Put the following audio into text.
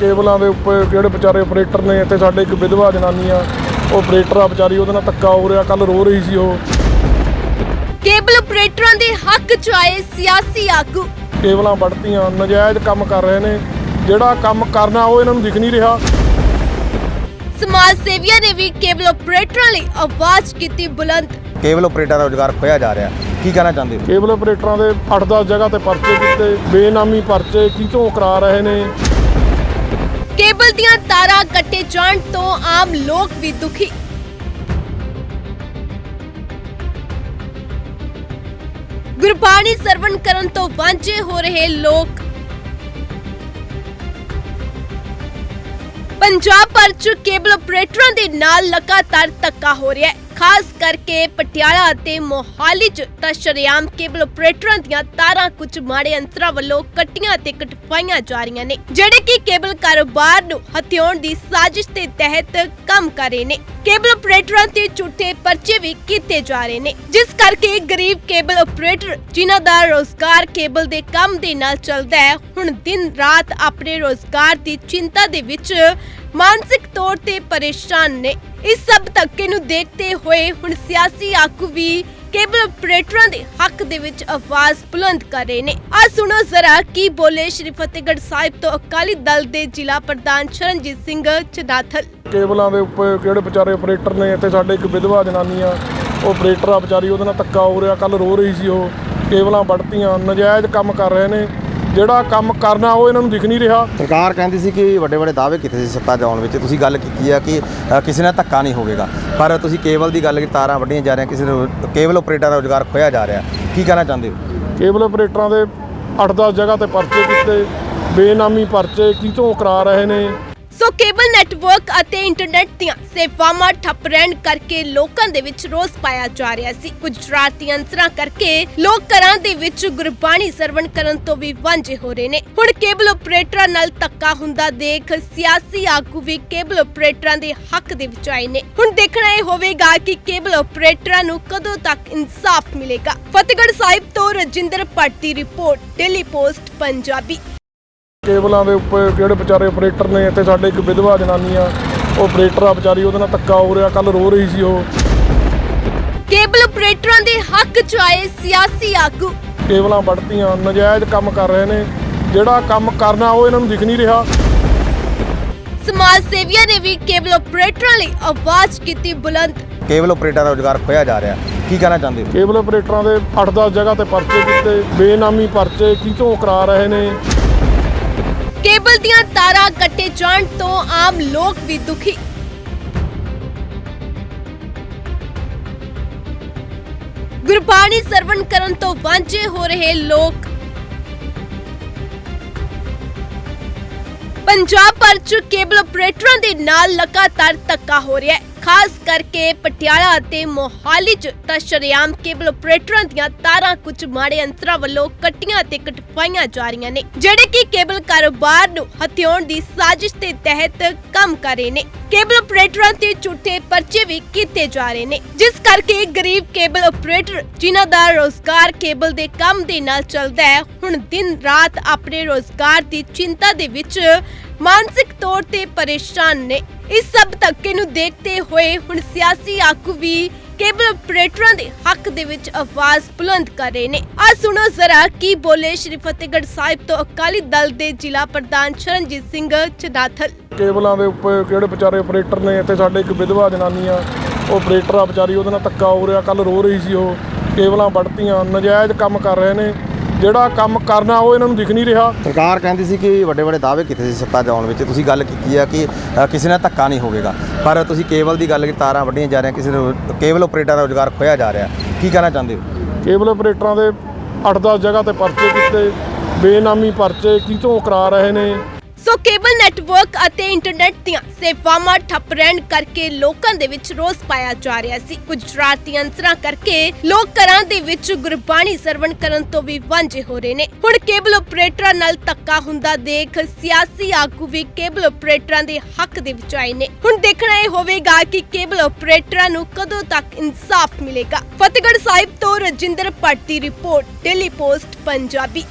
ਕੇਬਲਾਂ ਦੇ ਉੱਪਰ ਜਿਹੜੇ ਵਿਚਾਰੇ ਆਪਰੇਟਰ ਨੇ ਇੱਥੇ ਸਾਡੇ ਇੱਕ ਵਿਧਵਾ ਜਨਾਨੀ ਆ ਉਹ ਆਪਰੇਟਰ ਆ ਵਿਚਾਰੀ ਉਹਦੇ ਨਾਲ ਧੱਕਾ ਹੋ ਰਿਹਾ ਕੱਲ ਰੋ ਰਹੀ ਸੀ ਉਹ। ਕੇਬਲ ਆਪਰੇਟਰਾਂ ਦੇ ਹੱਕ ਚ ਆਏ ਸਿਆਸੀ ਆਗੂ। ਕੇਬਲਾਂ ਵੱਢਤੀਆਂ ਨਜਾਇਜ਼ ਕੰਮ ਕਰ ਰਹੇ ਨੇ ਜਿਹੜਾ ਕੰਮ ਕਰਨਾ ਉਹ ਇਹਨਾਂ ਨੂੰ ਦਿਖ ਨਹੀਂ ਰਿਹਾ। ਸਮਾਜ ਸੇਵੀਆਂ ਨੇ ਵੀ ਕੇਬਲ ਆਪਰੇਟਰਾਂ ਲਈ ਆਵਾਜ਼ ਕੀਤੀ ਬੁਲੰਦ। ਕੇਬਲ ਆਪਰੇਟਰ ਦਾ ਰੋਜ਼ਗਾਰ ਖੋਇਆ ਜਾ ਰਿਹਾ। ਕੀ ਕਹਿਣਾ ਚਾਹੁੰਦੇ ਹੋ? ਕੇਬਲ ਆਪਰੇਟਰਾਂ ਦੇ 8-10 ਜਗ੍ਹਾ ਤੇ ਪਰਚੇ ਕੀਤੇ ਬੇਨਾਮੀ ਪਰਚੇ ਕਿਤੋਂ ਕਰਾ ਰਹੇ ਨੇ? ਕੇਬਲ ਦੀਆਂ ਤਾਰਾਂ ਕੱਟੇ ਜਾਣ ਤੋਂ ਆਮ ਲੋਕ ਵੀ ਦੁਖੀ। ਗੁਰਬਾਣੀ ਸਰਵਣ ਕਰਨ ਤੋਂ ਵਾਂਝੇ ਹੋ ਰਹੇ ਲੋਕ। ਪੰਜਾਬ ਭਰ ਚ ਕੇਬਲ ਆਪਰੇਟਰਾਂ ਦੇ ਨਾਲ ਲਗਾਤਾਰ ਧੱਕਾ ਹੋ ਰਿਹਾ ਹੈ। ਖਾਸ ਕਰਕੇ ਪਟਿਆਲਾ ਅਤੇ ਮੋਹਾਲੀ ਚ ਤਾਂ ਸ਼ਰੇਆਮ ਕੇਬਲ ਆਪਰੇਟਰਾਂ ਦੀਆਂ ਤਾਰਾਂ ਕੁਝ ਮਾੜੇ ਅੰਸਰਾਂ ਵੱਲੋਂ ਕੱਟੀਆਂ ਤੇ ਕਟਵਾਈਆਂ ਜਾ ਰਹੀਆਂ ਨੇ, ਜਿਹੜੇ ਕਿ ਕੇਬਲ ਕਾਰੋਬਾਰ ਨੂੰ ਹਥਿਆਉਣ ਦੀ ਸਾਜ਼ਿਸ਼ ਦੇ ਤਹਿਤ ਕੰਮ ਕਰ ਰਹੇ ਨੇ। ਕੇਬਲ ਆਪਰੇਟਰਾਂ ਤੇ ਝੂਠੇ ਪਰਚੇ ਵੀ ਕੀਤੇ ਜਾ ਰਹੇ ਨੇ, ਜਿਸ ਕਰਕੇ ਗਰੀਬ ਕੇਬਲ ਆਪਰੇਟਰ, ਜਿਨ੍ਹਾਂ ਦਾ ਰੋਜ਼ਗਾਰ ਕੇਬਲ ਦੇ ਕੰਮ ਦੇ ਨਾਲ ਚੱਲਦਾ ਹੈ, ਹੁਣ ਦਿਨ ਰਾਤ ਆਪਣੇ ਰੋਜ਼ਗਾਰ ਦੀ ਚਿੰਤਾ ਦੇ ਵਿੱਚ ਮਾਨਸਿਕ ਤੌਰ ਤੇ ਪਰੇਸ਼ਾਨ ਨੇ। ਇਸ ਸਭ ਧੱਕੇ ਨੂੰ ਦੇਖਦੇ ਹੋਏ ਹੁਣ ਸਿਆਸੀ ਆਗੂ ਵੀ ਕੇਬਲ ਆਪਰੇਟਰਾਂ ਦੇ ਹੱਕ ਦੇ ਵਿੱਚ ਆਵਾਜ਼ ਬੁਲੰਦ ਕਰ ਰਹੇ ਨੇ। ਆ ਸੁਣੋ ਜ਼ਰਾ, ਕੀ ਬੋਲੇ ਸ਼੍ਰੀ ਫਤਿਹਗੜ੍ਹ ਸਾਹਿਬ ਤੋਂ ਅਕਾਲੀ ਦਲ ਦੇ ਜ਼ਿਲ੍ਹਾ ਪ੍ਰਧਾਨ ਸ਼ਰਨਜੀਤ ਸਿੰਘ ਚਨਾਥਲ ਕੇਬਲਾਂ ਦੇ ਉੱਪਰ ਜਿਹੜੇ ਵਿਚਾਰੇ ਆਪਰੇਟਰ ਨੇ? ਇੱਥੇ ਸਾਡੇ ਇੱਕ ਵਿਧਵਾ ਜਨਾਨੀ ਆ, ਉਹ ਆਪਰੇਟਰ ਆ ਵਿਚਾਰੀ, ਉਹਦੇ ਨਾਲ ਧੱਕਾ ਹੋ ਰਿਹਾ ਕੱਲ ਰੋ ਰਹੀ ਸੀ ਉਹ। ਕੇਬਲਾਂ ਵੱਢਤੀਆਂ, ਨਜਾਇਜ਼ ਕੰਮ ਕਰ ਰਹੇ ਨੇ। ਜਿਹੜਾ ਕੰਮ ਕਰਨਾ ਉਹ ਇਹਨਾਂ ਨੂੰ ਦਿਖ ਨਹੀਂ ਰਿਹਾ। ਸਰਕਾਰ ਕਹਿੰਦੀ ਸੀ ਕਿ ਵੱਡੇ ਵੱਡੇ ਦਾਅਵੇ ਕੀਤੇ ਸੀ ਸੱਤਾ ਆਉਣ ਵਿੱਚ। ਤੁਸੀਂ ਗੱਲ ਕੀਤੀ ਆ ਕਿ ਅ, ਕਿਸੇ ਨਾਲ ਧੱਕਾ ਨਹੀਂ ਹੋਵੇਗਾ। ਪਰ ਤੁਸੀਂ ਕੇਬਲ ਦੀ ਗੱਲ ਕੀਤੀ ਤਾਰਾਂ ਵੱਢੀਆਂ ਜਾ ਰਹੀਆਂ ਕਿਸੇ ਨੂੰ ਕੇਬਲ ਆਪਰੇਟਰ ਦਾ ਰੋਜ਼ਗਾਰ ਖੋਇਆ ਜਾ ਰਿਹਾ। ਕੀ ਕਹਿਣਾ ਚਾਹੁੰਦੇ ਹੋ? ਕੇਬਲ ਆਪਰੇਟਰਾਂ ਦੇ 8-10 ਜਗ੍ਹਾ ਤੇ ਪਰਚੇ ਕੀਤੇ ਬੇਨਾਮੀ ਪਰਚੇ ਕਿਤੋਂ ਕਰਾ ਰਹੇ ਨੇ? ਸੋ ਕੇਬਲ ਨੈਟਵਰਕ ਅਤੇ ਇੰਟਰਨੈਟ ਦੀਆਂ ਸੇਵਾਵਾਂ ਠੱਪ ਰਹਿਣ ਕਰਕੇ ਲੋਕਾਂ ਦੇ ਵਿੱਚ ਰੋਸ ਪਾਇਆ ਜਾ ਰਿਹਾ ਸੀ। ਕੁਝ ਅੰਸਰਾਂ ਕਰਕੇ ਲੋਕ ਘਰਾਂ ਦੇ ਵਿੱਚ ਗੁਰਬਾਣੀ ਸਰਵਣ ਕਰਨ ਤੋਂ ਵੀ ਵਾਂਝੇ ਹੋ ਰਹੇ ਨੇ। ਹੁਣ ਕੇਬਲ ਆਪਰੇਟਰਾਂ ਨਾਲ ਧੱਕਾ ਹੁੰਦਾ ਦੇਖ ਸਿਆਸੀ ਆਗੂ ਵੀ ਕੇਬਲ ਆਪਰੇਟਰਾਂ ਦੇ ਹੱਕ ਦੇ ਵਿੱਚ ਆਏ ਨੇ। ਹੁਣ ਦੇਖਣਾ ਇਹ ਹੋਵੇਗਾ ਕਿ ਕੇਬਲ ਆਪਰੇਟਰਾਂ ਨੂੰ ਕਦੋਂ ਤੱਕ ਇਨਸਾਫ ਮਿਲੇਗਾ। ਫਤਿਹਗੜ੍ਹ ਸਾਹਿਬ ਤੋਂ ਰਜਿੰਦਰ ਭੱਟ ਦੀ ਰਿਪੋਰਟ, ਡੇਲੀ ਪੋਸਟ, ਪੰਜਾਬੀ। ਕੇਬਲਾਂ ਦੇ ਉੱਪਰ ਜਿਹੜੇ ਵਿਚਾਰੇ ਆਪਰੇਟਰ ਨੇ ਇੱਥੇ ਸਾਡੇ ਇੱਕ ਵਿਧਵਾ ਜਨਾਨੀ ਆ ਉਹ ਆਪਰੇਟਰ ਆ ਵਿਚਾਰੀ ਉਹਦੇ ਨਾਲ ਧੱਕਾ ਹੋ ਰਿਹਾ ਕੱਲ ਰੋ ਰਹੀ ਸੀ ਉਹ। ਕੇਬਲ ਆਪਰੇਟਰਾਂ ਦੇ ਹੱਕ ਚ ਆਏ ਸਿਆਸੀ ਆਗੂ। ਕੇਬਲਾਂ ਵੱਢਤੀਆਂ ਨਜਾਇਜ਼ ਕੰਮ ਕਰ ਰਹੇ ਨੇ। ਜਿਹੜਾ ਕੰਮ ਕਰਨਾ ਉਹ ਇਹਨਾਂ ਨੂੰ ਦਿਖ ਨਹੀਂ ਰਿਹਾ। ਸਮਾਜ ਸੇਵੀਆਂ ਨੇ ਵੀ ਕੇਬਲ ਆਪਰੇਟਰਾਂ ਲਈ ਆਵਾਜ਼ ਕੀਤੀ ਬੁਲੰਦ। ਕੇਬਲ ਆਪਰੇਟਰ ਦਾ ਰੋਜ਼ਗਾਰ ਖੋਇਆ ਜਾ ਰਿਹਾ। ਕੀ ਕਹਿਣਾ ਚਾਹੁੰਦੇ ਹੋ? ਕੇਬਲ ਆਪਰੇਟਰਾਂ ਦੇ 8-10 ਜਗ੍ਹਾ ਤੇ ਪਰਚੇ ਕੀਤੇ ਬੇਨਾਮੀ ਪਰਚੇ ਕਿਤੋਂ ਕਰਾ ਰਹੇ ਨੇ? ਕੇਬਲ ਦੀਆਂ ਤਾਰਾਂ ਕੱਟੇ ਜਾਣ ਤੋਂ ਆਮ ਲੋਕ ਵੀ ਦੁਖੀ। ਗੁਰਬਾਣੀ ਸਰਵਣ ਕਰਨ ਤੋਂ ਵਾਂਝੇ ਹੋ ਰਹੇ ਲੋਕ। ਪੰਜਾਬ ਭਰ ਚ ਕੇਬਲ ਆਪਰੇਟਰਾਂ ਦੇ ਨਾਲ ਲਗਾਤਾਰ ਧੱਕਾ ਹੋ ਰਿਹਾ ਹੈ। ਖਾਸ ਕਰਕੇ ਪਟਿਆਲਾ ਅਤੇ ਮੋਹਾਲੀ ਚ ਤਾਂ ਸ਼ਰੇਆਮ ਕੇਬਲ ਆਪਰੇਟਰਾਂ ਦੀਆਂ ਤਾਰਾਂ ਕੁਝ ਮਾੜੇ ਅੰਸਰਾਂ ਵੱਲੋਂ ਕੱਟੀਆਂ ਤੇ ਕਟਵਾਈਆਂ ਜਾ ਰਹੀਆਂ ਨੇ, ਜਿਹੜੇ ਕਿ ਕੇਬਲ ਕਾਰੋਬਾਰ ਨੂੰ ਹਥਿਆਉਣ ਦੀ ਸਾਜ਼ਿਸ਼ ਦੇ ਤਹਿਤ ਕੰਮ ਕਰ ਰਹੇ ਨੇ। ਕੇਬਲ ਆਪਰੇਟਰਾਂ ਤੇ ਝੂਠੇ ਪਰਚੇ ਵੀ ਕੀਤੇ ਜਾ ਰਹੇ ਨੇ, ਜਿਸ ਕਰਕੇ ਗਰੀਬ ਕੇਬਲ ਆਪਰੇਟਰ, ਜਿਨ੍ਹਾਂ ਦਾ ਰੋਜ਼ਗਾਰ ਕੇਬਲ ਦੇ ਕੰਮ ਦੇ ਨਾਲ ਚੱਲਦਾ ਹੈ, ਹੁਣ ਦਿਨ ਰਾਤ ਆਪਣੇ ਰੋਜ਼ਗਾਰ ਦੀ ਚਿੰਤਾ ਦੇ ਵਿੱਚ ਮਾਨਸਿਕ ਤੌਰ ਤੇ ਪਰੇਸ਼ਾਨ ਨੇ। ਇਸ ਸਭ ਧੱਕੇ ਨੂੰ ਦੇਖਦੇ ਹੋਏ ਹੁਣ ਸਿਆਸੀ ਆਗੂ ਵੀ ਕੇਬਲ ਆਪਰੇਟਰਾਂ ਦੇ ਹੱਕ ਦੇ ਵਿੱਚ ਆਵਾਜ਼ ਬੁਲੰਦ ਕਰ ਰਹੇ ਨੇ। ਆ ਸੁਣੋ ਜ਼ਰਾ ਕੀ ਬੋਲੇ ਸ਼੍ਰੀ ਫਤਿਹਗੜ੍ਹ ਸਾਹਿਬ ਤੋਂ ਅਕਾਲੀ ਦਲ ਦੇ ਜ਼ਿਲ੍ਹਾ ਪ੍ਰਧਾਨ ਸ਼ਰਨਜੀਤ ਸਿੰਘ ਚਦਾਥਲ ਕੇਬਲਾਂ ਦੇ ਉੱਪਰ ਕਿਹੜੇ ਵਿਚਾਰੇ ਆਪਰੇਟਰ ਨੇ ਤੇ ਸਾਡੇ ਇੱਕ ਵਿਧਵਾ ਜਨਾਨੀ ਆ ਉਹ ਆਪਰੇਟਰ ਆ ਵਿਚਾਰੀ, ਉਹਦੇ ਨਾਲ ਧੱਕਾ ਹੋ ਰਿਹਾ ਕੱਲ ਰੋ ਰਹੀ ਸੀ ਉਹ। ਕੇਬਲਾਂ ਵੱਢਤੀਆਂ ਨਜਾਇਜ਼ ਕੰਮ ਕਰ ਰਹੇ ਨੇ। ਜਿਹੜਾ ਕੰਮ ਕਰਨਾ ਉਹ ਇਹਨਾਂ ਨੂੰ ਦਿਖ ਨਹੀਂ ਰਿਹਾ। ਸਰਕਾਰ ਕਹਿੰਦੀ ਸੀ ਕਿ ਵੱਡੇ ਵੱਡੇ ਦਾਅਵੇ ਕੀਤੇ ਸੀ ਸੱਤਾ ਆਉਣ ਵਿੱਚ। ਤੁਸੀਂ ਗੱਲ ਕੀਤੀ ਆ ਕਿ ਅ, ਕਿਸੇ ਨਾਲ ਧੱਕਾ ਨਹੀਂ ਹੋਵੇਗਾ। ਪਰ ਤੁਸੀਂ ਕੇਬਲ ਦੀ ਗੱਲ ਕੀਤੀ ਤਾਰਾਂ ਵੱਢੀਆਂ ਜਾ ਰਹੀਆਂ ਕਿਸੇ ਨੂੰ ਕੇਬਲ ਆਪਰੇਟਰ ਦਾ ਰੋਜ਼ਗਾਰ ਖੋਇਆ ਜਾ ਰਿਹਾ। ਕੀ ਕਹਿਣਾ ਚਾਹੁੰਦੇ ਹੋ? ਕੇਬਲ ਆਪਰੇਟਰਾਂ ਦੇ 8-10 ਜਗ੍ਹਾ ਤੇ ਪਰਚੇ ਕੀਤੇ ਬੇਨਾਮੀ ਪਰਚੇ ਕਿਤੋਂ ਕਰਾ ਰਹੇ ਨੇ? ਸੋ ਕੇਬਲ ਨੈਟਵਰਕ ਅਤੇ ਇੰਟਰਨੈਟ ਦੀਆਂ ਸੇਵਾਵਾਂ ਠੱਪ ਰਹਿਣ ਕਰਕੇ ਲੋਕਾਂ ਦੇ ਵਿੱਚ ਰੋਸ ਪਾਇਆ ਜਾ ਰਿਹਾ ਸੀ। ਕੁਝ ਅੰਸਰਾਂ ਕਰਕੇ ਲੋਕ ਘਰਾਂ ਦੇ ਵਿੱਚ ਗੁਰਬਾਣੀ ਸਰਵਣ ਕਰਨ ਤੋਂ ਵੀ ਵਾਂਝੇ ਹੋ ਰਹੇ ਨੇ। ਹੁਣ ਕੇਬਲ ਆਪਰੇਟਰਾਂ ਨਾਲ ਧੱਕਾ ਹੁੰਦਾ ਦੇਖ ਸਿਆਸੀ ਆਗੂ ਵੀ ਕੇਬਲ ਆਪਰੇਟਰਾਂ ਦੇ ਹੱਕ ਦੇ ਵਿੱਚ ਆਏ ਨੇ। ਹੁਣ ਦੇਖਣਾ ਇਹ ਹੋਵੇਗਾ ਕਿ ਕੇਬਲ ਆਪਰੇਟਰਾਂ ਨੂੰ ਕਦੋਂ ਤੱਕ ਇਨਸਾਫ ਮਿਲੇਗਾ। ਫਤਿਹਗੜ੍ਹ ਸਾਹਿਬ ਤੋਂ ਰਜਿੰਦਰ ਭੱਟ ਦੀ ਰਿਪੋਰਟ, ਡੇਲੀ ਪੋਸਟ, ਪੰਜਾਬੀ।